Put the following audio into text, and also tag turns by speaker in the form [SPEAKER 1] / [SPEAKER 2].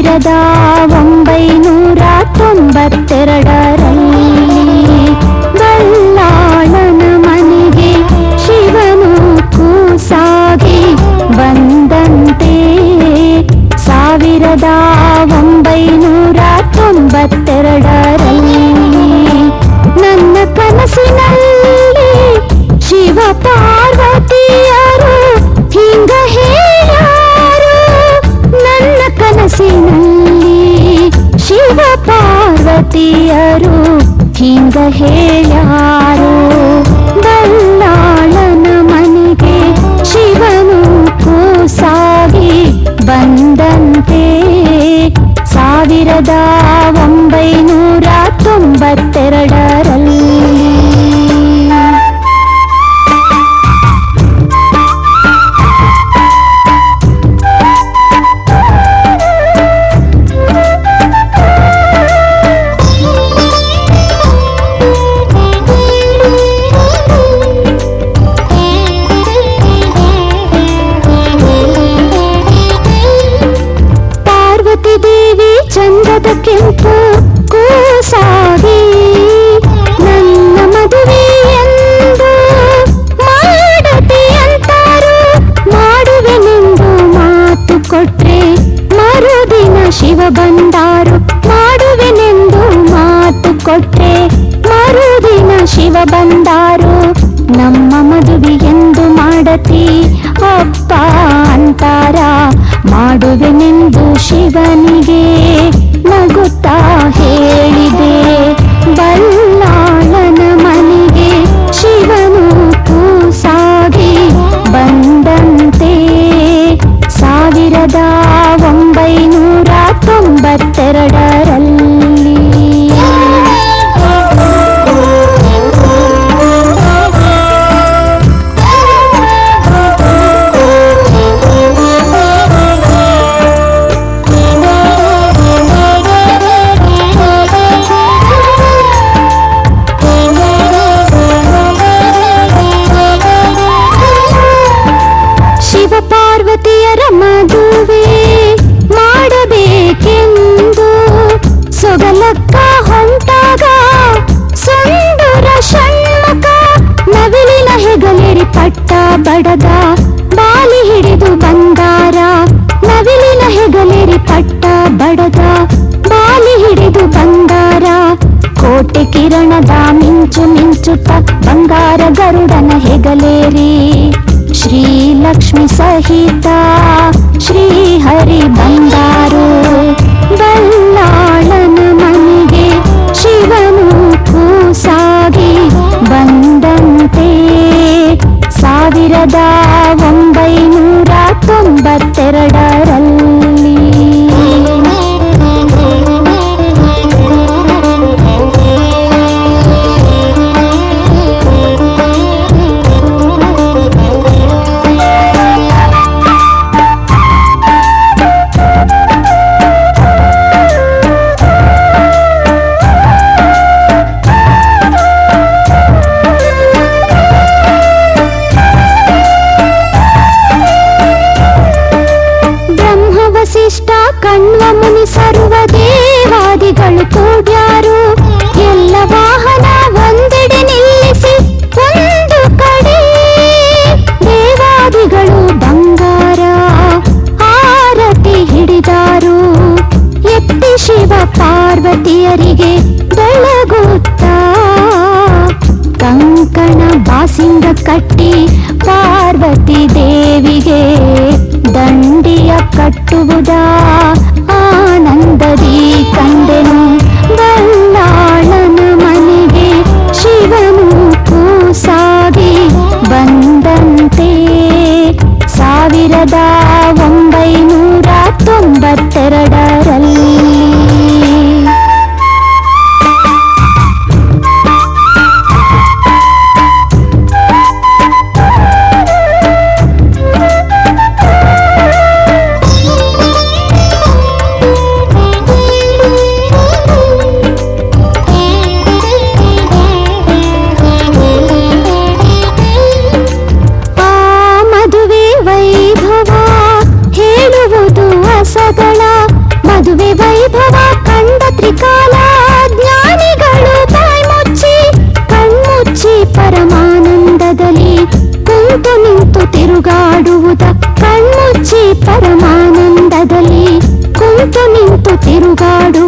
[SPEAKER 1] ಸಾವಿರದ ಒಂಬೈನೂರ ತೊಂಬತ್ತೆರಡರಲ್ಲಿ ಪಾರ್ವತಿಯರು ಹಿಂಗ ಹೇಳ್ಯಾರು ಬಲ್ಲಾಳನ ಮನೆಗೆ ಶಿವನು ಕೂಸಾಗಿ ಬಂದಂತೆ. ಸಾವಿರದ ಒಂಬೈನೂರ ತೊಂಬತ್ತೆರಡರಲ್ಲಿ ಚಂದದ ಕೆಂಪು ಕೂಸಾಗಿ ನನ್ನ ಮದುವೆ ಎಂದು ಮಾಡತಿ ಅಂತಾರು ಮಾಡುವೆನೆಂದು ಮಾತು ಕೊಟ್ರೆ ಮರುದಿನ ಶಿವ ಬಂದಾರು ಮಾಡುವೆನೆಂದು ಮಾತು ಕೊಟ್ರೆ ಮರುದಿನ ಶಿವ ಬಂದಾರು ನಮ್ಮ ಮದುವೆ ಎಂದು ಮಾಡತಿ ಅಪ್ಪ ಅಂತಾರ ಮಾಡುವೆನೆಂದು ಶಿವನಿಗೆ ಪಟ್ಟ ಬಡದ ಬಾಲಿ ಹಿಡಿದು ಬಂದಾರ ನವಿಲಿನ ಹೆಗಲೇರಿ ಪಟ್ಟ ಬಡದ ಬಾಲಿ ಹಿಡಿದು ಬಂದಾರ ಕೋಟೆ ಕಿರಣದ ಮಿಂಚು ಮಿಂಚುತ್ತ ಬಂಗಾರ ಗರುಡನ ಹೆಗಲೇರಿ. ಶ್ರೀ ಲಕ್ಷ್ಮಿ ಸಹಿತ ಶ್ರೀ ಹರಿ ಸಾವಿರದ காட்டி பார்வதி தேவிகே. తిరుగాడు